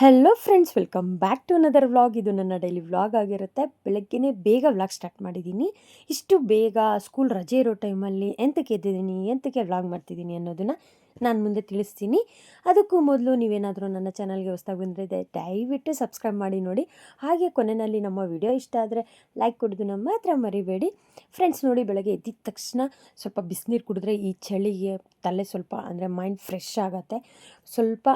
Hello friends welcome back to another vlog ಇದು ನನ್ನ daily vlog ಆಗಿರುತ್ತೆ. ಬೆಳಗ್ಗೆನೇ ಬೇಗ ವ್ಲಾಗ್ ಸ್ಟಾರ್ಟ್ ಮಾಡಿದ್ದೀನಿ. ಇಷ್ಟು ಬೇಗ ಸ್ಕೂಲ್ ರಜೆ ಇರೋ ಟೈಮಲ್ಲಿ ಎಂತಕ್ಕೆ ಎದ್ದಿದ್ದೀನಿ ಎಂತಕ್ಕೆ ವ್ಲಾಗ್ ಮಾಡ್ತಿದ್ದೀನಿ ಅನ್ನೋದನ್ನು ನಾನು ಮುಂದೆ ತಿಳಿಸ್ತೀನಿ. ಅದಕ್ಕೂ ಮೊದಲು ನೀವೇನಾದರೂ ನನ್ನ ಚಾನಲ್ಗೆ ಹೊಸದಾಗಿ ಬಂದರೆ ದಯವಿಟ್ಟು ಸಬ್ಸ್ಕ್ರೈಬ್ ಮಾಡಿ ನೋಡಿ. ಹಾಗೆ ಕೊನೆಯಲ್ಲಿ ನಮ್ಮ ವಿಡಿಯೋ ಇಷ್ಟ ಆದರೆ ಲೈಕ್ ಕೊಡೋದು ನಮ್ಮ ಮಾತ್ರ ಮರಿಬೇಡಿ. ಫ್ರೆಂಡ್ಸ್ ನೋಡಿ ಬೆಳಗ್ಗೆ ಎದ್ದಿದ ತಕ್ಷಣ ಸ್ವಲ್ಪ ಬಿಸಿನೀರು ಕುಡಿದ್ರೆ ಈ ಚಳಿಗೆ ತಲೆ ಸ್ವಲ್ಪ ಅಂದರೆ ಮೈಂಡ್ ಫ್ರೆಶ್ ಆಗುತ್ತೆ. ಸ್ವಲ್ಪ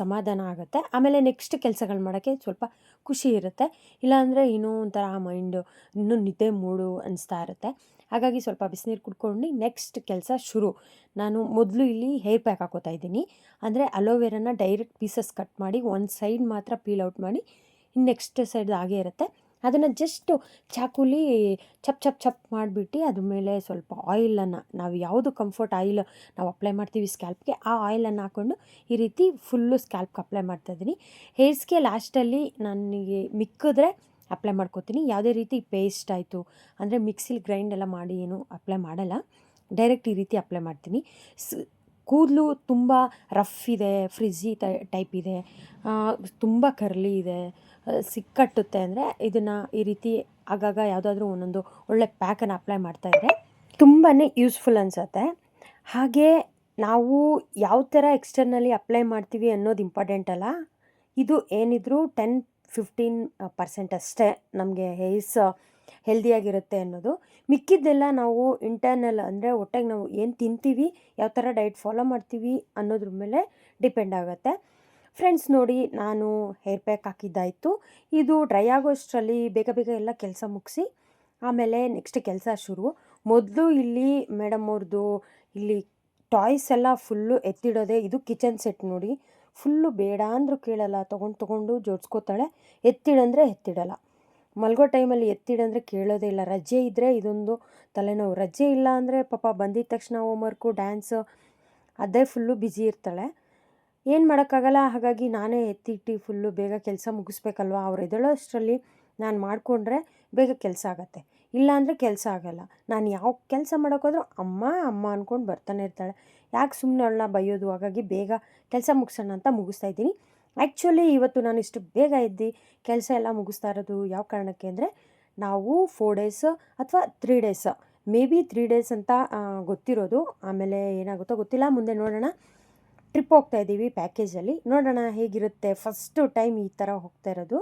ಸಮಾಧಾನ ಆಗುತ್ತೆ. ಆಮೇಲೆ ನೆಕ್ಸ್ಟ್ ಕೆಲಸಗಳು ಮಾಡೋಕ್ಕೆ ಸ್ವಲ್ಪ ಖುಷಿ ಇರುತ್ತೆ. ಇಲ್ಲಾಂದರೆ ಇನ್ನೂ ಒಂಥರ ಮೈಂಡು ಇನ್ನೂ ನಿದ್ದೆ ಮೂಡು ಅನಿಸ್ತಾ ಇರುತ್ತೆ. ಹಾಗಾಗಿ ಸ್ವಲ್ಪ ಬಿಸಿನೀರು ಕುಡ್ಕೊಂಡು ನೆಕ್ಸ್ಟ್ ಕೆಲಸ ಶುರು. ನಾನು ಮೊದಲು ಇಲ್ಲಿ ಹೇರ್ ಪ್ಯಾಕ್ ಹಾಕೋತಾ ಇದ್ದೀನಿ. ಅಂದರೆ ಅಲೋವೆರಾನ ಡೈರೆಕ್ಟ್ ಪೀಸಸ್ ಕಟ್ ಮಾಡಿ, ಒಂದು ಸೈಡ್ ಮಾತ್ರ ಪೀಲ್ ಔಟ್ ಮಾಡಿ ಇನ್ನು ನೆಕ್ಸ್ಟ್ ಸೈಡ್ ಹಾಗೇ ಇರುತ್ತೆ. ಅದನ್ನು ಜಸ್ಟು ಚಾಕುಲಿ ಚಪ್ ಚಪ್ ಚಪ್ ಮಾಡಿಬಿಟ್ಟು ಅದ್ರ ಮೇಲೆ ಸ್ವಲ್ಪ ಆಯಿಲನ್ನು ನಾವು ಯಾವುದು ಕಂಫರ್ಟ್ ಆಯಿಲ್ ನಾವು ಅಪ್ಲೈ ಮಾಡ್ತೀವಿ ಸ್ಕ್ಯಾಲ್ಪ್ಗೆ ಆ ಆಯಿಲನ್ನು ಹಾಕ್ಕೊಂಡು ಈ ರೀತಿ ಫುಲ್ಲು ಸ್ಕ್ಯಾಲ್ಪ್ಗೆ ಅಪ್ಲೈ ಮಾಡ್ತಾಯಿದ್ದೀನಿ ಹೇರ್ಸ್ಗೆ ಲಾಸ್ಟಲ್ಲಿ ನನಗೆ ಮಿಕ್ಕಿದ್ರೆ ಅಪ್ಲೈ ಮಾಡ್ಕೋತೀನಿ. ಯಾವುದೇ ರೀತಿ ಪೇಸ್ಟ್ ಆಯಿತು ಅಂದರೆ ಮಿಕ್ಸಿಲಿ ಗ್ರೈಂಡ್ ಎಲ್ಲ ಮಾಡಿ ಏನು ಅಪ್ಲೈ ಮಾಡಲ್ಲ. ಡೈರೆಕ್ಟ್ ಈ ರೀತಿ ಅಪ್ಲೈ ಮಾಡ್ತೀನಿ. ಸ್, ಕೂದಲು ತುಂಬ ರಫ್ ಇದೆ ಫ್ರಿಜ್ಜಿ ಟೈಪ್ ಇದೆ. ತುಂಬ ಕರ್ಲಿ ಇದೆ. ಸಿಕ್ಕಟ್ಟುತ್ತೆ ಅಂದರೆ ಇದನ್ನು ಈ ರೀತಿ ಆಗಾಗ ಯಾವುದಾದ್ರೂ ಒಂದೊಂದು ಒಳ್ಳೆ ಪ್ಯಾಕನ್ನು ಅಪ್ಲೈ ಮಾಡ್ತಾಯಿದ್ರೆ ತುಂಬಾ ಯೂಸ್ಫುಲ್ ಅನಿಸುತ್ತೆ. ಹಾಗೆ ನಾವು ಯಾವ ಥರ ಎಕ್ಸ್ಟರ್ನಲ್ಲಿ ಅಪ್ಲೈ ಮಾಡ್ತೀವಿ ಅನ್ನೋದು ಇಂಪಾರ್ಟೆಂಟ್ ಅಲ್ಲ. ಇದು ಏನಿದ್ರೂ ಟೆನ್ ಫಿಫ್ಟೀನ್ ಪರ್ಸೆಂಟ್ ಅಷ್ಟೇ ನಮಗೆ ಹೇಸ್ ಹೆಲ್ದಿಯಾಗಿರುತ್ತೆ ಅನ್ನೋದು. ಮಿಕ್ಕಿದ್ದೆಲ್ಲ ನಾವು ಇಂಟರ್ನಲ್ ಅಂದರೆ ಒಟ್ಟಾಗಿ ನಾವು ಏನು ತಿಂತೀವಿ, ಯಾವ ಥರ ಡಯಟ್ ಫಾಲೋ ಮಾಡ್ತೀವಿ ಅನ್ನೋದ್ರ ಮೇಲೆ ಡಿಪೆಂಡ್ ಆಗುತ್ತೆ. ಫ್ರೆಂಡ್ಸ್ ನೋಡಿ ನಾನು ಹೇರ್ ಪ್ಯಾಕ್ ಹಾಕಿದ್ದಾಯಿತು. ಇದು ಡ್ರೈ ಆಗೋಷ್ಟರಲ್ಲಿ ಬೇಗ ಬೇಗ ಎಲ್ಲ ಕೆಲಸ ಮುಗಿಸಿ, ಆಮೇಲೆ ನೆಕ್ಸ್ಟ್ ಕೆಲಸ ಶುರು. ಮೊದಲು ಇಲ್ಲಿ ಮೇಡಮ್ ಅವ್ರದ್ದು ಇಲ್ಲಿ ಟಾಯ್ಸ್ ಎಲ್ಲ ಫುಲ್ಲು ಎತ್ತಿಡೋದೆ ಇದು ಕಿಚನ್ ಸೆಟ್ ನೋಡಿ. ಫುಲ್ಲು ಬೇಡ ಅಂದರೂ ಕೇಳಲ್ಲ, ತೊಗೊಂಡು ತೊಗೊಂಡು ಜೋಡಿಸ್ಕೋತಾಳೆ. ಎತ್ತಿಡಂದರೆ ಎತ್ತಿಡಲ್ಲ. ಮಲ್ಗೋ ಟೈಮಲ್ಲಿ ಎತ್ತಿಡಂದರೆ ಕೇಳೋದೇ ಇಲ್ಲ. ರಜೆ ಇದ್ದರೆ ಇದೊಂದು ತಲೆನೋವು. ರಜೆ ಇಲ್ಲ ಅಂದರೆ ಪಾಪ ಬಂದಿದ್ದ ತಕ್ಷಣ ಹೋಮ್ವರ್ಕು ಡ್ಯಾನ್ಸು ಅದೇ ಫುಲ್ಲು ಬ್ಯುಸಿ ಇರ್ತಾಳೆ. ಏನು ಮಾಡೋಕ್ಕಾಗಲ್ಲ, ಹಾಗಾಗಿ ನಾನೇ ಎತ್ತಿಟ್ಟು ಫುಲ್ಲು ಬೇಗ ಕೆಲಸ ಮುಗಿಸ್ಬೇಕಲ್ವ? ಅವ್ರು ಎದ್ದೇಳೋ ಅಷ್ಟರಲ್ಲಿ ನಾನು ಮಾಡಿಕೊಂಡ್ರೆ ಬೇಗ ಕೆಲಸ ಆಗುತ್ತೆ. ಇಲ್ಲಾಂದರೆ ಕೆಲಸ ಆಗೋಲ್ಲ. ನಾನು ಯಾವ ಕೆಲಸ ಮಾಡೋಕ್ಕೋದ್ರೂ ಅಮ್ಮ ಅಮ್ಮ ಅಂದ್ಕೊಂಡು ಬರ್ತಾನೆ ಇರ್ತಾಳೆ. ಯಾಕೆ ಸುಮ್ಮನೆ ಅವಳನ್ನ ಬೈಯೋದು? ಹಾಗಾಗಿ ಬೇಗ ಕೆಲಸ ಮುಗಿಸೋಣ ಅಂತ ಮುಗಿಸ್ತಾ ಇದ್ದೀನಿ. ಆ್ಯಕ್ಚುಲಿ ಇವತ್ತು ನಾನು ಇಷ್ಟು ಬೇಗ ಇದ್ದು ಕೆಲಸ ಎಲ್ಲ ಮುಗಿಸ್ತಾ ಇರೋದು ಯಾವ ಕಾರಣಕ್ಕೆ ಅಂದರೆ, ನಾವು ಫೋರ್ ಡೇಸ್ ಅಥವಾ three days may be three days ಅಂತ ಗೊತ್ತಿರೋದು. ಆಮೇಲೆ ಏನಾಗುತ್ತೋ ಗೊತ್ತಿಲ್ಲ. ಮುಂದೆ ನೋಡೋಣ. ಟ್ರಿಪ್ ಹೋಗ್ತಾ ಇದ್ದೀವಿ ಪ್ಯಾಕೇಜಲ್ಲಿ. ನೋಡೋಣ ಹೇಗಿರುತ್ತೆ. ಫಸ್ಟು ಟೈಮ್ ಈ ಥರ ಹೋಗ್ತಾ ಇರೋದು.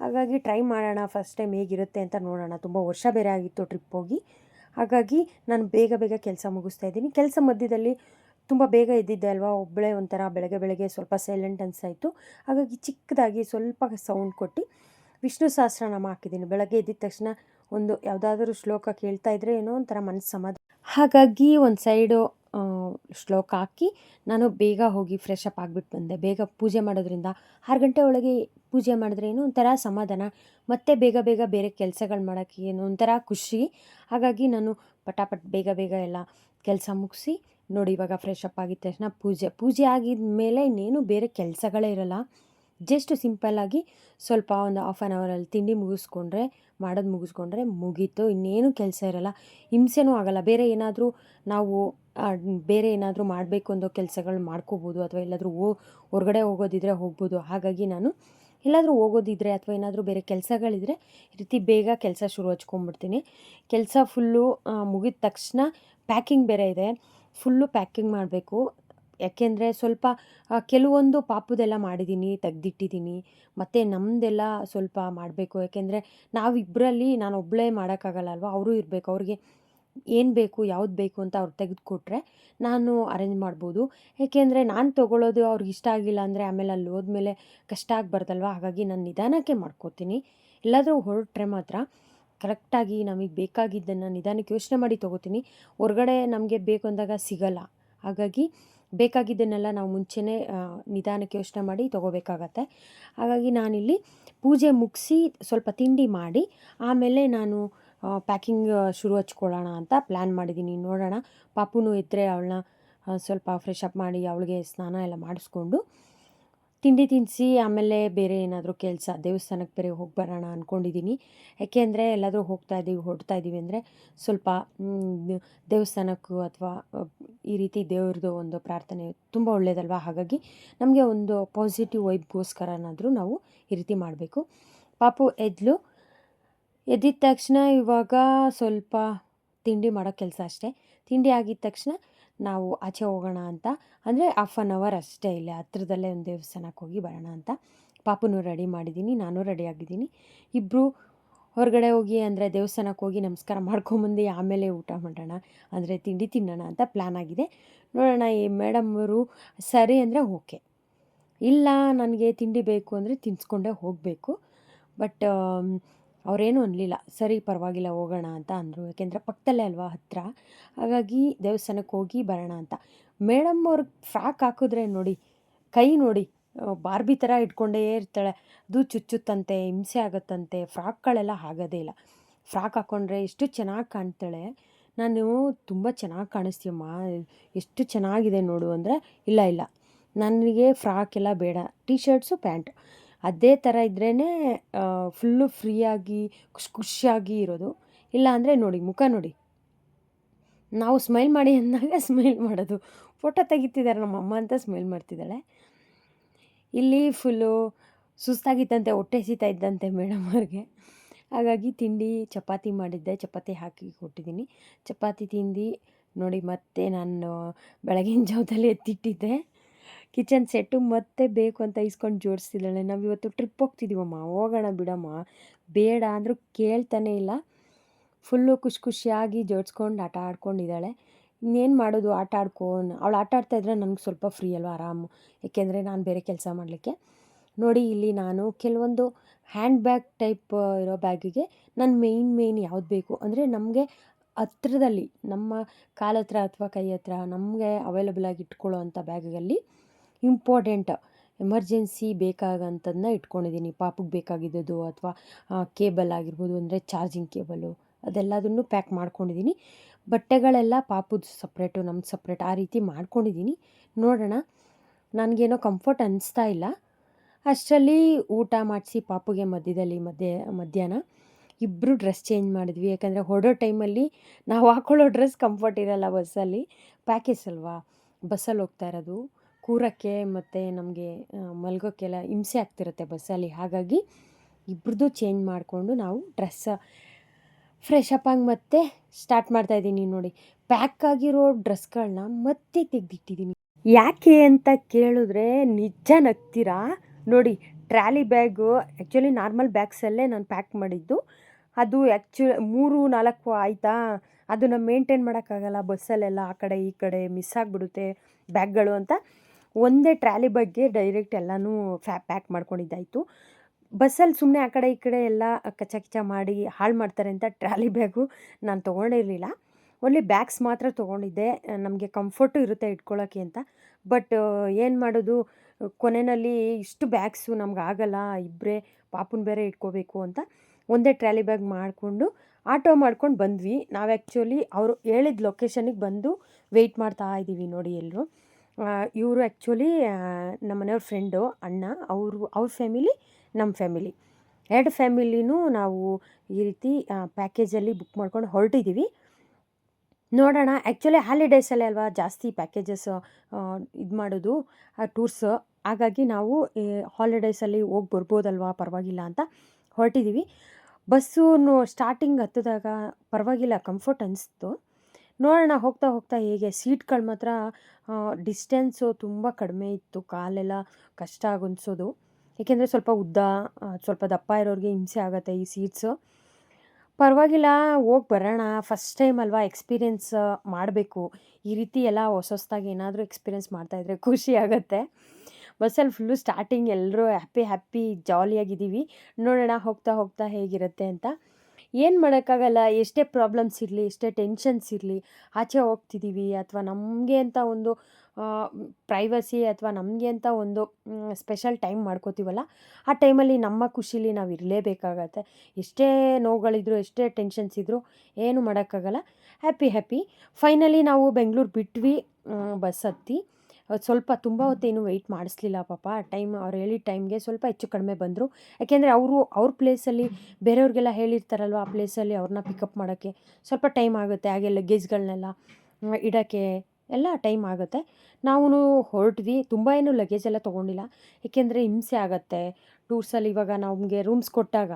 ಹಾಗಾಗಿ ಟ್ರೈ ಮಾಡೋಣ. ಫಸ್ಟ್ ಟೈಮ್ ಹೇಗಿರುತ್ತೆ ಅಂತ ನೋಡೋಣ. ತುಂಬ ವರ್ಷ ಬೇರೆ ಆಗಿತ್ತು ಟ್ರಿಪ್ ಹೋಗಿ. ಹಾಗಾಗಿ ನಾನು ಬೇಗ ಬೇಗ ಕೆಲಸ ಮುಗಿಸ್ತಾ ಇದ್ದೀನಿ. ಕೆಲಸ ಮಧ್ಯದಲ್ಲಿ ತುಂಬ ಬೇಗ ಇದ್ದಿದ್ದೆ ಅಲ್ವಾ? ಒಬ್ಬಳೇ ಒಂಥರ ಬೆಳಗ್ಗೆ ಬೆಳಗ್ಗೆ ಸ್ವಲ್ಪ ಸೈಲೆಂಟ್ ಅನಿಸಾಯಿತು. ಹಾಗಾಗಿ ಚಿಕ್ಕದಾಗಿ ಸ್ವಲ್ಪ ಸೌಂಡ್ ಕೊಟ್ಟು ವಿಷ್ಣು ಸಹಸ್ರನಾಮ ಹಾಕಿದ್ದೀನಿ. ಬೆಳಗ್ಗೆ ಎದ್ದಿದ ತಕ್ಷಣ ಒಂದು ಯಾವುದಾದ್ರೂ ಶ್ಲೋಕ ಕೇಳ್ತಾ ಇದ್ದರೆ ಏನೋ ಒಂಥರ ಮನಸ್ಸು ಸಮಾಧಾನ. ಹಾಗಾಗಿ ಒಂದು ಸೈಡು ಶ್ಲೋಕ ಹಾಕಿ ನಾನು ಬೇಗ ಹೋಗಿ ಫ್ರೆಶ್ ಅಪ್ ಆಗಿಬಿಟ್ಟು ಬಂದೆ. ಬೇಗ ಪೂಜೆ ಮಾಡೋದ್ರಿಂದ ಆರು ಗಂಟೆ ಒಳಗೆ ಪೂಜೆ ಮಾಡಿದ್ರೆ ಏನೋ ಒಂಥರ ಸಮಾಧಾನ, ಮತ್ತೆ ಬೇಗ ಬೇಗ ಬೇರೆ ಕೆಲಸಗಳು ಮಾಡೋಕ್ಕೆ ಏನೋ ಒಂಥರ ಖುಷಿ. ಹಾಗಾಗಿ ನಾನು ಪಟಾಪಟ್ ಬೇಗ ಬೇಗ ಎಲ್ಲ ಕೆಲಸ ಮುಗಿಸಿ ನೋಡಿ ಇವಾಗ ಫ್ರೆಶ್ ಅಪ್ ಆಗಿದ ತಕ್ಷಣ ಪೂಜೆ. ಪೂಜೆ ಆಗಿದ ಮೇಲೆ ಇನ್ನೇನು ಬೇರೆ ಕೆಲಸಗಳೇ ಇರೋಲ್ಲ. ಜಸ್ಟ್ ಸಿಂಪಲ್ಲಾಗಿ ಸ್ವಲ್ಪ ಒಂದು ಹಾಫ್ ಆನ್ ಅವರಲ್ಲಿ ತಿಂಡಿ ಮುಗಿಸ್ಕೊಂಡ್ರೆ, ಮಾಡೋದು ಮುಗಿಸ್ಕೊಂಡ್ರೆ ಮುಗೀತು. ಇನ್ನೇನು ಕೆಲಸ ಇರೋಲ್ಲ. ಹಿಂಸೆನೂ ಆಗಲ್ಲ. ಬೇರೆ ಏನಾದರೂ ನಾವು ಬೇರೆ ಏನಾದರೂ ಮಾಡಬೇಕು ಅನ್ನೋ ಕೆಲಸಗಳು ಮಾಡ್ಕೋಬೋದು ಅಥವಾ ಎಲ್ಲಾದರೂ ಹೋ, ಹೊರಗಡೆ ಹೋಗೋದಿದ್ರೆ ಹೋಗ್ಬೋದು. ಹಾಗಾಗಿ ನಾನು ಎಲ್ಲಾದರೂ ಹೋಗೋದಿದ್ರೆ ಅಥವಾ ಏನಾದರೂ ಬೇರೆ ಕೆಲಸಗಳಿದ್ರೆ ಈ ರೀತಿ ಬೇಗ ಕೆಲಸ ಶುರು ಹಚ್ಕೊಂಡ್ಬಿಡ್ತೀನಿ ಕೆಲಸ ಫುಲ್ಲು ಮುಗಿದ ತಕ್ಷಣ ಪ್ಯಾಕಿಂಗ್ ಬೇರೆ ಇದೆ. ಫುಲ್ಲು ಪ್ಯಾಕಿಂಗ್ ಮಾಡಬೇಕು. ಯಾಕೆಂದರೆ ಸ್ವಲ್ಪ ಕೆಲವೊಂದು ಪಾಪುದೆಲ್ಲ ಮಾಡಿದ್ದೀನಿ, ತೆಗ್ದಿಟ್ಟಿದ್ದೀನಿ. ಮತ್ತು ನಮ್ಮದೆಲ್ಲ ಸ್ವಲ್ಪ ಮಾಡಬೇಕು. ಯಾಕೆಂದರೆ ನಾವಿಬ್ಬರಲ್ಲಿ ನಾನು ಒಬ್ಬಳೇ ಮಾಡೋಕ್ಕಾಗಲ್ಲ ಅಲ್ವಾ ಅವರು ಇರಬೇಕು. ಅವ್ರಿಗೆ ಏನು ಬೇಕು, ಯಾವ್ದು ಬೇಕು ಅಂತ ಅವ್ರು ತೆಗೆದುಕೊಟ್ರೆ ನಾನು ಅರೇಂಜ್ ಮಾಡ್ಬೋದು. ಏಕೆಂದರೆ ನಾನು ತೊಗೊಳ್ಳೋದು ಅವ್ರಿಗೆ ಇಷ್ಟ ಆಗಿಲ್ಲ ಅಂದರೆ ಆಮೇಲೆ ಅಲ್ಲಿ ಹೋದ್ಮೇಲೆ ಕಷ್ಟ ಆಗಬಾರ್ದಲ್ವ? ಹಾಗಾಗಿ ನಾನು ನಿಧಾನಕ್ಕೆ ಮಾಡ್ಕೋತೀನಿ. ಎಲ್ಲಾದರೂ ಹೊರಟ್ರೆ ಮಾತ್ರ ಕರೆಕ್ಟಾಗಿ ನಮಗೆ ಬೇಕಾಗಿದ್ದನ್ನು ನಿಧಾನಕ್ಕೆ ಯೋಚನೆ ಮಾಡಿ ತೊಗೋತೀನಿ. ಹೊರಗಡೆ ನಮಗೆ ಬೇಕು ಅಂದಾಗ ಸಿಗಲ್ಲ. ಹಾಗಾಗಿ ಬೇಕಾಗಿದ್ದನ್ನೆಲ್ಲ ನಾವು ಮುಂಚೆನೇ ನಿಧಾನಕ್ಕೆ ಯೋಚನೆ ಮಾಡಿ ತೊಗೋಬೇಕಾಗತ್ತೆ. ಹಾಗಾಗಿ ನಾನಿಲ್ಲಿ ಪೂಜೆ ಮುಗಿಸಿ ಸ್ವಲ್ಪ ತಿಂಡಿ ಮಾಡಿ, ಆಮೇಲೆ ನಾನು ಪ್ಯಾಕಿಂಗ್ ಶುರು ಹಚ್ಕೊಳ್ಳೋಣ ಅಂತ ಪ್ಲ್ಯಾನ್ ಮಾಡಿದ್ದೀನಿ. ನೋಡೋಣ, ಪಾಪುನೂ ಇದ್ದರೆ ಅವಳನ್ನ ಸ್ವಲ್ಪ ಫ್ರೆಶ್ ಅಪ್ ಮಾಡಿ ಅವಳಿಗೆ ಸ್ನಾನ ಎಲ್ಲ ಮಾಡಿಸ್ಕೊಂಡು ತಿಂಡಿ ತಿನ್ನಿಸಿ ಆಮೇಲೆ ಬೇರೆ ಏನಾದರೂ ಕೆಲಸ ದೇವಸ್ಥಾನಕ್ಕೆ ಬೇರೆ ಹೋಗಿ ಬರೋಣ ಅಂದ್ಕೊಂಡಿದ್ದೀನಿ ಯಾಕೆ ಅಂದರೆ ಎಲ್ಲಾದರೂ ಹೋಗ್ತಾ ಇದ್ದೀವಿ ಹೊರಡ್ತಾ ಇದ್ದೀವಿ ಅಂದರೆ ಸ್ವಲ್ಪ ದೇವಸ್ಥಾನಕ್ಕೂ ಅಥವಾ, ಈ ರೀತಿ ದೇವ್ರದ್ದು ಒಂದು ಪ್ರಾರ್ಥನೆ ತುಂಬ ಒಳ್ಳೆಯದಲ್ವ ಹಾಗಾಗಿ ನಮಗೆ ಒಂದು ಪಾಸಿಟಿವ್ ವೈಬ್ಗೋಸ್ಕರನಾದರೂ ನಾವು ಈ ರೀತಿ ಮಾಡಬೇಕು. ಪಾಪು ಎದ್ಲು, ಎದ್ದಿದ ತಕ್ಷಣ ಇವಾಗ ಸ್ವಲ್ಪ ತಿಂಡಿ ಮಾಡೋ ಕೆಲಸ ಅಷ್ಟೇ. ತಿಂಡಿ ಆಗಿದ ತಕ್ಷಣ ನಾವು ಆಚೆ ಹೋಗೋಣ ಅಂತ. ಅಂದರೆ ಹಾಫ್ ಆನ್ ಅವರ್ ಅಷ್ಟೇ ಇಲ್ಲೇ ಹತ್ರದಲ್ಲೇ ಒಂದು ದೇವಸ್ಥಾನಕ್ಕೆ ಹೋಗಿ ಬರೋಣ ಅಂತ. ಪಾಪುನು ರೆಡಿ ಮಾಡಿದ್ದೀನಿ, ನಾನು ರೆಡಿ ಆಗಿದ್ದೀನಿ. ಇಬ್ಬರು ಹೊರಗಡೆ ಹೋಗಿ ಅಂದರೆ ದೇವಸ್ಥಾನಕ್ಕೆ ಹೋಗಿ ನಮಸ್ಕಾರ ಮಾಡ್ಕೊಂಬಂದು ಆಮೇಲೆ ಊಟ ಮಾಡೋಣ. ಅಂದರೆ ತಿಂಡಿ ತಿನ್ನೋಣ ಅಂತ ಪ್ಲ್ಯಾನ್ ಆಗಿದೆ. ನೋಡೋಣ, ಈ ಅವರು ಸರಿ ಅಂದರೆ ಓಕೆ ಇಲ್ಲ, ನನಗೆ ತಿಂಡಿ ಬೇಕು ಅಂದರೆ ತಿನ್ನಿಸ್ಕೊಂಡೇ ಹೋಗಬೇಕು. ಬಟ್ ಅವರೇನು ಅನ್ನಲಿಲ್ಲ ಸರಿ ಪರವಾಗಿಲ್ಲ, ಹೋಗೋಣ ಅಂತ ಅಂದರು. ಯಾಕೆಂದರೆ ಪಕ್ಕದಲ್ಲೇ ಅಲ್ವಾ ಹತ್ತಿರ ಹಾಗಾಗಿ ದೇವಸ್ಥಾನಕ್ಕೆ ಹೋಗಿ ಬರೋಣ ಅಂತ. ಮೇಡಮ್ ಅವ್ರಿಗೆ ಫ್ರಾಕ್ ಹಾಕಿದ್ರೆ ನೋಡಿ, ಕೈ ನೋಡಿ ಬಾರ್ಬಿ ಥರ ಇಟ್ಕೊಂಡೇ ಇರ್ತಾಳೆ. ಅದು ಚುಚ್ಚುತ್ತಂತೆ, ಹಿಂಸೆ ಆಗುತ್ತಂತೆ. ಫ್ರಾಕ್ಗಳೆಲ್ಲ ಆಗೋದೇ ಇಲ್ಲ. ಫ್ರಾಕ್ ಹಾಕ್ಕೊಂಡ್ರೆ ಎಷ್ಟು ಚೆನ್ನಾಗಿ ಕಾಣ್ತಾಳೆ. ನಾನು ತುಂಬ ಚೆನ್ನಾಗಿ ಕಾಣಿಸ್ತೀಯಮ್ಮ. ಎಷ್ಟು ಚೆನ್ನಾಗಿದೆ ನೋಡು. ಅಂದರೆ, ಇಲ್ಲ ಇಲ್ಲ. ನನಗೆ ಫ್ರಾಕ್ ಎಲ್ಲ ಬೇಡ. T shirts pant. ಅದೇ ಥರ ಇದ್ರೇ ಫುಲ್ಲು ಫ್ರೀಯಾಗಿ, ಖುಷಿ, ಖುಷಿಯಾಗಿ ಇರೋದು. ಇಲ್ಲ ಅಂದರೆ ನೋಡಿ, ಮುಖ ನೋಡಿ. ನಾವು ಸ್ಮೈಲ್ ಮಾಡಿ ಅಂದಾಗ ಸ್ಮೈಲ್ ಮಾಡೋದು. ಫೋಟೋ ತೆಗಿತಿದ್ದಾರೆ ನಮ್ಮ ಅಮ್ಮ ಅಂತ ಸ್ಮೈಲ್ ಮಾಡ್ತಿದ್ದಾಳೆ. ಇಲ್ಲಿ ಫುಲ್ಲು ಸುಸ್ತಾಗಿತ್ತಂತೆ ಹೊಟ್ಟೆ ಸೀತಾ ಇದ್ದಂತೆ ಮೇಡಮ್ ಅವ್ರಿಗೆ. ಹಾಗಾಗಿ ತಿಂಡಿ, ಚಪಾತಿ ಮಾಡಿದ್ದೆ. ಚಪಾತಿ ಹಾಕಿ ಕೊಟ್ಟಿದ್ದೀನಿ. ಚಪಾತಿ ತಿಂದು ನೋಡಿ ಮತ್ತೆ ನಾನು ಬೆಳಗಿನ ಜಾವದಲ್ಲಿ ಎತ್ತಿಟ್ಟಿದ್ದೆ. ಕಿಚನ್ ಸೆಟ್ಟು ಮತ್ತೆ ಬೇಕು ಅಂತ ಇಸ್ಕೊಂಡು ಜೋಡಿಸ್ತಿದ್ದಾಳೆ ನಾವು ಇವತ್ತು ಟ್ರಿಪ್ ಹೋಗ್ತಿದ್ದೀವಮ್ಮ ಹೋಗೋಣ ಬಿಡಮ್ಮ. ಬೇಡ ಅಂದರೂ ಕೇಳ್ತಾನೆ ಇಲ್ಲ. ಫುಲ್ಲು ಖುಷಿ ಖುಷಿಯಾಗಿ ಜೋಡಿಸ್ಕೊಂಡು ಆಟ ಆಡ್ಕೊಂಡಿದ್ದಾಳೆ. ಇನ್ನೇನು ಮಾಡೋದು? ಆಟ ಆಡ್ಕೊಂಡು ಅವಳು ಆಟ ಆಡ್ತಾ ಇದ್ರೆ ನನಗೆ ಸ್ವಲ್ಪ ಫ್ರೀ ಅಲ್ವಾ? ಆರಾಮು. ಏಕೆಂದರೆ ನಾನು ಬೇರೆ ಕೆಲಸ ಮಾಡಲಿಕ್ಕೆ. ನೋಡಿ ಇಲ್ಲಿ ನಾನು ಕೆಲವೊಂದು ಹ್ಯಾಂಡ್ ಬ್ಯಾಗ್ ಟೈಪ್ ಇರೋ ಬ್ಯಾಗಿಗೆ ನಾನು ಮೇಯ್ನ್ ಮೇಯ್ನ್ ಯಾವ್ದು ಬೇಕು? ಅಂದರೆ ನಮಗೆ ಹತ್ರದಲ್ಲಿ, ನಮ್ಮ ಕಾಲತ್ರ ಅಥವಾ ಕೈ ಹತ್ರ ನಮಗೆ ಅವೈಲಬಲ್ ಆಗಿ ಇಟ್ಕೊಳ್ಳೋ ಅಂಥ ಬ್ಯಾಗಲ್ಲಿ ಇಂಪಾರ್ಟೆಂಟ್ ಎಮರ್ಜೆನ್ಸಿ ಬೇಕಾಗಂಥದ್ದನ್ನ ಇಟ್ಕೊಂಡಿದ್ದೀನಿ. ಪಾಪಕ್ಕೆ ಬೇಕಾಗಿದ್ದದು ಅಥವಾ ಕೇಬಲ್ ಆಗಿರ್ಬೋದು ಅಂದರೆ ಚಾರ್ಜಿಂಗ್ ಕೇಬಲು ಅದೆಲ್ಲದನ್ನು ಪ್ಯಾಕ್ ಮಾಡ್ಕೊಂಡಿದ್ದೀನಿ. ಬಟ್ಟೆಗಳೆಲ್ಲ ಪಾಪುದು ಸಪ್ರೇಟು ನಮ್ಮ ಸಪ್ರೇಟ್ ಆ ರೀತಿ ಮಾಡ್ಕೊಂಡಿದ್ದೀನಿ. ನೋಡೋಣ, ನನಗೇನೋ ಕಂಫರ್ಟ್ ಅನ್ನಿಸ್ತಾ ಇಲ್ಲ. ಅಷ್ಟರಲ್ಲಿ ಊಟ ಮಾಡಿಸಿ ಪಾಪುಗೆ ಮಧ್ಯದಲ್ಲಿ ಮಧ್ಯ, ಮಧ್ಯಾಹ್ನ ಇಬ್ಬರು ಡ್ರೆಸ್ ಚೇಂಜ್ ಮಾಡಿದ್ವಿ. ಯಾಕಂದರೆ ಹೊರಡೋ ಟೈಮಲ್ಲಿ ನಾವು ಹಾಕ್ಕೊಳ್ಳೋ ಡ್ರೆಸ್ ಕಂಫರ್ಟ್ ಇರಲ್ಲ ಬಸ್ಸಲ್ಲಿ. ಪ್ಯಾಕೇಜ್ ಅಲ್ವಾ? ಬಸ್ಸಲ್ಲಿ ಹೋಗ್ತಾ ಇರೋದು. ಕೂರಕ್ಕೆ ಮತ್ತು ನಮಗೆ ಮಲ್ಗೋಕ್ಕೆಲ್ಲ ಹಿಂಸೆ ಆಗ್ತಿರುತ್ತೆ ಬಸ್ಸಲ್ಲಿ. ಹಾಗಾಗಿ ಇಬ್ರದ್ದು ಚೇಂಜ್ ಮಾಡಿಕೊಂಡು ನಾವು ಡ್ರೆಸ್ಸ ಫ್ರೆಶ್ ಅಪ್ ಆಗಿ ಮತ್ತೆ ಸ್ಟಾರ್ಟ್ ಮಾಡ್ತಾ ಇದ್ದೀನಿ ನೋಡಿ. ಪ್ಯಾಕ್ ಆಗಿರೋ ಡ್ರೆಸ್ಗಳನ್ನ ಮತ್ತೆ ತೆಗೆದಿಟ್ಟಿದ್ದೀನಿ ಯಾಕೆ ಅಂತ ಕೇಳಿದ್ರೆ ನಿಜ ನಗ್ತೀರಾ? ನೋಡಿ, ಟ್ರಾಲಿ ಬ್ಯಾಗು ಆ್ಯಕ್ಚುಲಿ ನಾರ್ಮಲ್ ಬ್ಯಾಗ್ಸಲ್ಲೇ ನಾನು ಪ್ಯಾಕ್ ಮಾಡಿದ್ದು. ಅದು ಆ್ಯಕ್ಚು ಮೂರು, ನಾಲ್ಕು ಆಯಿತಾ? ಅದನ್ನು ಮೇಂಟೈನ್ ಮಾಡೋಕ್ಕಾಗಲ್ಲ. ಬಸ್ಸಲ್ಲೆಲ್ಲ ಆ ಕಡೆ, ಈ ಕಡೆ ಮಿಸ್ ಆಗಿಬಿಡುತ್ತೆ ಬ್ಯಾಗ್ಗಳು ಅಂತ. ಒಂದೇ ಟ್ರಾಲಿ ಬಗ್ಗೆ ಡೈರೆಕ್ಟ್ ಎಲ್ಲನೂ ಫ್ಯಾ, ಪ್ಯಾಕ್ ಮಾಡ್ಕೊಂಡಿದ್ದಾಯಿತು. ಬಸ್ಸಲ್ಲಿ ಸುಮ್ಮನೆ ಆ ಕಡೆ ಈ ಕಡೆ ಎಲ್ಲ ಕಚ್ಚ ಕಿಚ್ಚ ಮಾಡಿ ಹಾಳು ಮಾಡ್ತಾರೆ ಅಂತ ಟ್ರಾಲಿ ಬ್ಯಾಗು ನಾನು ತೊಗೊಂಡಿರಲಿಲ್ಲ ಓನ್ಲಿ ಬ್ಯಾಗ್ಸ್ ಮಾತ್ರ ತೊಗೊಂಡಿದ್ದೆ. ನಮಗೆ ಕಂಫರ್ಟು ಇರುತ್ತೆ ಇಟ್ಕೊಳ್ಳೋಕ್ಕೆ ಅಂತ. ಬಟ್, ಏನು ಮಾಡೋದು? ಕೊನೆಯಲ್ಲಿ ಇಷ್ಟು ಬ್ಯಾಗ್ಸು ನಮ್ಗೆ ಆಗಲ್ಲ ಇಬ್ಬರೇ ಪಾಪುನ ಬೇರೆ ಇಟ್ಕೋಬೇಕು ಅಂತ ಒಂದೇ ಟ್ರಾಲಿ ಬ್ಯಾಗ್ ಮಾಡಿಕೊಂಡು ಆಟೋ ಮಾಡ್ಕೊಂಡು ಬಂದ್ವಿ. ನಾವು ಆ್ಯಕ್ಚುಲಿ ಅವರು ಹೇಳಿದ ಲೊಕೇಶನಿಗೆ ಬಂದು ವೆಯ್ಟ್ ಮಾಡ್ತಾ ಇದ್ದೀವಿ ನೋಡಿ ಎಲ್ಲರೂ ಇವರು ಆ್ಯಕ್ಚುಲಿ ನಮ್ಮ ಮನೆಯವ್ರ ಫ್ರೆಂಡು ಅಣ್ಣ, ಅವರು, ಅವ್ರ ಫ್ಯಾಮಿಲಿ ನಮ್ಮ ಫ್ಯಾಮಿಲಿ ಎರಡು ಫ್ಯಾಮಿಲಿನೂ ನಾವು ಈ ರೀತಿ ಪ್ಯಾಕೇಜಲ್ಲಿ ಬುಕ್ ಮಾಡ್ಕೊಂಡು ಹೊರಟಿದ್ದೀವಿ ನೋಡೋಣ ಆ್ಯಕ್ಚುಲಿ ಹಾಲಿಡೇಸಲ್ಲೇ ಅಲ್ವಾ ಜಾಸ್ತಿ ಪ್ಯಾಕೇಜಸ್ ಇದು ಮಾಡೋದು ಟೂರ್ಸ್ ಹಾಗಾಗಿ ನಾವು ಹಾಲಿಡೇಸಲ್ಲಿ ಹೋಗಿ ಬರ್ಬೋದಲ್ವಾ, ಪರವಾಗಿಲ್ಲ ಅಂತ ಹೊರಟಿದ್ದೀವಿ ಬಸ್ಸು ಸ್ಟಾರ್ಟಿಂಗ್ ಹತ್ತಿದಾಗ ಪರವಾಗಿಲ್ಲ ಕಂಫರ್ಟ್ ಅನಿಸ್ತು. ನೋಡೋಣ ಹೋಗ್ತಾ ಹೋಗ್ತಾ ಹೇಗೆ ಸೀಟ್ಗಳು ಮಾತ್ರ ಡಿಸ್ಟೆನ್ಸು ತುಂಬ ಕಡಿಮೆ ಇತ್ತು. ಕಾಲೆಲ್ಲ ಕಷ್ಟ ಆಗೊನ್ಸೋದು. ಏಕೆಂದರೆ ಸ್ವಲ್ಪ ಉದ್ದ ಸ್ವಲ್ಪ ದಪ್ಪ ಇರೋರಿಗೆ ಹಿಂಸೆ ಆಗುತ್ತೆ ಈ ಸೀಟ್ಸು. ಪರವಾಗಿಲ್ಲ, ಹೋಗಿ ಬರೋಣ. ಫಸ್ಟ್ ಟೈಮ್ ಅಲ್ವಾ ಎಕ್ಸ್ಪೀರಿಯೆನ್ಸ್ ಮಾಡಬೇಕು. ಈ ರೀತಿ ಎಲ್ಲ ಹೊಸ ಹೊಸ್ದಾಗಿ ಏನಾದರೂ ಎಕ್ಸ್ಪೀರಿಯೆನ್ಸ್ ಮಾಡ್ತಾಯಿದ್ರೆ ಖುಷಿ ಆಗುತ್ತೆ. ಬಸ್ಸಲ್ಲಿ ಫುಲ್ಲು ಸ್ಟಾರ್ಟಿಂಗ್ ಎಲ್ಲರೂ ಹ್ಯಾಪಿ ಹ್ಯಾಪಿ ಜಾಲಿಯಾಗಿದ್ದೀವಿ ನೋಡೋಣ ಹೋಗ್ತಾ ಹೋಗ್ತಾ ಹೇಗಿರುತ್ತೆ ಅಂತ. ಏನು ಮಾಡೋಕ್ಕಾಗಲ್ಲ, ಎಷ್ಟೇ ಪ್ರಾಬ್ಲಮ್ಸ್ ಇರಲಿ, ಎಷ್ಟೇ ಟೆನ್ಷನ್ಸ್ ಇರಲಿ, ಆಚೆ ಹೋಗ್ತಿದ್ದೀವಿ ಅಥವಾ ನಮಗೆ ಅಂತ ಒಂದು ಪ್ರೈವಸಿ ಅಥವಾ ನಮಗೆ ಅಂತ ಒಂದು ಸ್ಪೆಷಲ್ ಟೈಮ್ ಮಾಡ್ಕೋತೀವಲ್ಲ, ಆ ಟೈಮಲ್ಲಿ ನಮ್ಮ ಖುಷಿಲಿ ನಾವು ಇರಲೇಬೇಕಾಗತ್ತೆ. ಎಷ್ಟೇ ನೋವುಗಳಿದ್ರು, ಎಷ್ಟೇ ಟೆನ್ಷನ್ಸ್ ಇದ್ದರೂ ಏನು ಮಾಡೋಕ್ಕಾಗಲ್ಲ. ಹ್ಯಾಪಿ ಹ್ಯಾಪಿ ಫೈನಲಿ ನಾವು ಬೆಂಗಳೂರು ಬಿಟ್ವಿ ಬಸ್ ಹತ್ತಿ. ಸ್ವಲ್ಪ ತುಂಬ ಹೊತ್ತೇನು ವೆಯ್ಟ್ ಮಾಡಿಸ್ಲಿಲ್ಲ ಪಾಪ. ಟೈಮ್ ಅವ್ರು ಹೇಳಿದ ಟೈಮ್ಗೆ ಸ್ವಲ್ಪ ಹೆಚ್ಚು ಕಡಿಮೆ ಬಂದರು. ಯಾಕೆಂದರೆ ಅವರು, ಅವ್ರ ಪ್ಲೇಸಲ್ಲಿ ಬೇರೆಯವ್ರಿಗೆಲ್ಲ ಹೇಳಿರ್ತಾರಲ್ವ ಆ ಪ್ಲೇಸಲ್ಲಿ ಅವ್ರನ್ನ ಪಿಕಪ್ ಮಾಡೋಕ್ಕೆ. ಸ್ವಲ್ಪ ಟೈಮ್ ಆಗುತ್ತೆ, ಹಾಗೆ ಲಗೇಜ್ಗಳನ್ನೆಲ್ಲ ಇಡೋಕ್ಕೆ ಎಲ್ಲ ಟೈಮ್ ಆಗುತ್ತೆ. ನಾವು ಹೊರಟ್ವಿ, ತುಂಬ ಏನು ಲಗೇಜ್ ಎಲ್ಲ ತೊಗೊಂಡಿಲ್ಲ. ಏಕೆಂದರೆ ಹಿಂಸೆ ಆಗುತ್ತೆ. ಟೂರ್ಸಲ್ಲಿ ಇವಾಗ ನಮಗೆ ರೂಮ್ಸ್ ಕೊಟ್ಟಾಗ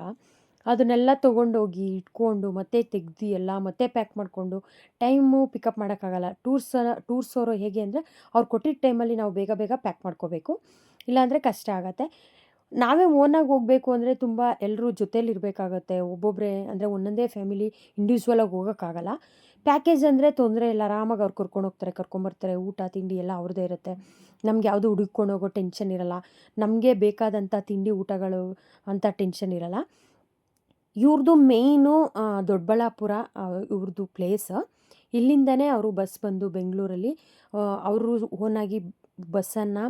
ಅದನ್ನೆಲ್ಲ ತೊಗೊಂಡೋಗಿ ಇಟ್ಕೊಂಡು ಮತ್ತೆ ತೆಗ್ದು ಎಲ್ಲ ಮತ್ತೆ ಪ್ಯಾಕ್ ಮಾಡಿಕೊಂಡು ಟೈಮು ಪಿಕಪ್ ಮಾಡೋಕ್ಕಾಗಲ್ಲ. ಟೂರ್ಸ್ ಟೂರ್ಸ್ ಅವರು ಹೇಗೆ ಅಂದರೆ ಅವ್ರು ಕೊಟ್ಟಿದ್ದ ಟೈಮಲ್ಲಿ ನಾವು ಬೇಗ ಬೇಗ ಪ್ಯಾಕ್ ಮಾಡ್ಕೋಬೇಕು. ಇಲ್ಲಾಂದರೆ ಕಷ್ಟ ಆಗುತ್ತೆ. ನಾವೇ ಓನಾಗಿ ಹೋಗಬೇಕು ಅಂದರೆ ತುಂಬ ಎಲ್ಲರೂ ಜೊತೇಲಿರಬೇಕಾಗತ್ತೆ ಒಬ್ಬೊಬ್ಬರೇ ಅಂದರೆ ಒಂದೊಂದೇ ಫ್ಯಾಮಿಲಿ ಇಂಡಿವಿಜುವಲಾಗಿ ಹೋಗೋಕ್ಕಾಗಲ್ಲ. ಪ್ಯಾಕೇಜ್ ಅಂದರೆ ತೊಂದರೆ ಇಲ್ಲ. ಆರಾಮಾಗಿ ಅವ್ರು ಕರ್ಕೊಂಡು ಹೋಗ್ತಾರೆ ಕರ್ಕೊಂಬರ್ತಾರೆ ಊಟ, ತಿಂಡಿ ಎಲ್ಲ ಅವ್ರದ್ದೇ ಇರುತ್ತೆ. ನಮ್ಗೆ ಯಾವುದು ಹುಡುಕೊಂಡು ಹೋಗೋ ಟೆನ್ಷನ್ ಇರಲ್ಲ. ನಮಗೆ ಬೇಕಾದಂಥ ತಿಂಡಿ, ಊಟಗಳು ಅಂತ ಟೆನ್ಷನ್ ಇರಲ್ಲ. ಇವ್ರದ್ದು ಮೇಯ್ನು ದೊಡ್ಡಬಳ್ಳಾಪುರ ಇವ್ರದ್ದು ಪ್ಲೇಸ್. ಇಲ್ಲಿಂದನೇ ಅವರು ಬಸ್ ಬಂದು ಬೆಂಗಳೂರಲ್ಲಿ ಅವರು ಓನಾಗಿ ಬಸ್ಸನ್ನು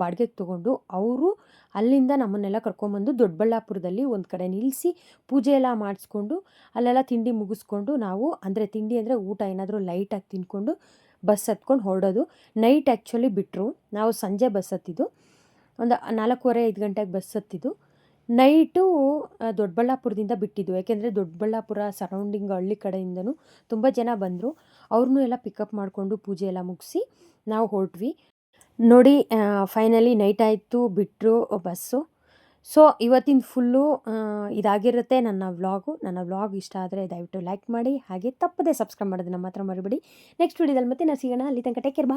ಬಾಡಿಗೆಗೆ ತೊಗೊಂಡು ಅವರು ಅಲ್ಲಿಂದ ನಮ್ಮನ್ನೆಲ್ಲ ಕರ್ಕೊಂಬಂದು ದೊಡ್ಡಬಳ್ಳಾಪುರದಲ್ಲಿ ಒಂದು ಕಡೆ ನಿಲ್ಲಿಸಿ ಪೂಜೆ ಎಲ್ಲ ಮಾಡಿಸ್ಕೊಂಡು, ಅಲ್ಲೆಲ್ಲ ತಿಂಡಿ ಮುಗಿಸ್ಕೊಂಡು ನಾವು, ಅಂದರೆ ತಿಂಡಿ ಅಂದರೆ ಊಟ, ಏನಾದರೂ ಲೈಟಾಗಿ ತಿಂದ್ಕೊಂಡು ಬಸ್ ಹತ್ಕೊಂಡು ಹೊರಡೋದು. ನೈಟ್ ಆ್ಯಕ್ಚುಲಿ ಬಿಟ್ಟರು ನಾವು ಸಂಜೆ ಬಸ್ ಹತ್ತಿದ್ದು. ಒಂದು ನಾಲ್ಕೂವರೆ, ಐದು ಗಂಟೆಗೆ ಬಸ್ ಹತ್ತಿದ್ದು. ನೈಟು ದೊಡ್ಡಬಳ್ಳಾಪುರದಿಂದ ಬಿಟ್ಟಿದ್ದು. ಯಾಕೆಂದರೆ ದೊಡ್ಡಬಳ್ಳಾಪುರ ಸರೌಂಡಿಂಗ್ ಹಳ್ಳಿ ಕಡೆಯಿಂದನೂ ತುಂಬ ಜನ ಬಂದರು. ಅವ್ರನ್ನೂ ಎಲ್ಲ ಪಿಕಪ್ ಮಾಡಿಕೊಂಡು ಪೂಜೆ ಎಲ್ಲ ಮುಗಿಸಿ ನಾವು ಹೊರಟ್ವಿ. ನೋಡಿ ಫೈನಲಿ ನೈಟ್ ಆಯಿತು ಬಿಟ್ಟರು ಬಸ್ಸು. ಸೊ ಇವತ್ತಿನ ಫುಲ್ಲು ಇದಾಗಿರುತ್ತೆ ನನ್ನ ವ್ಲಾಗು ನನ್ನ ವ್ಲಾಗ್ ಇಷ್ಟ ಆದರೆ ದಯವಿಟ್ಟು ಲೈಕ್ ಮಾಡಿ, ಹಾಗೆ ತಪ್ಪದೆ ಸಬ್ಸ್ಕ್ರೈಬ್ ಮಾಡೋದನ್ನ ಮಾತ್ರ ಮರಿಬೇಡಿ. ನೆಕ್ಸ್ಟ್ ವೀಡಿಯೋದಲ್ಲಿ ಮತ್ತೆ ನಾನು ಸಿಗೋಣ. ಅಲ್ಲಿ ತನಕ ಟೇಕ್ ಕೇರ್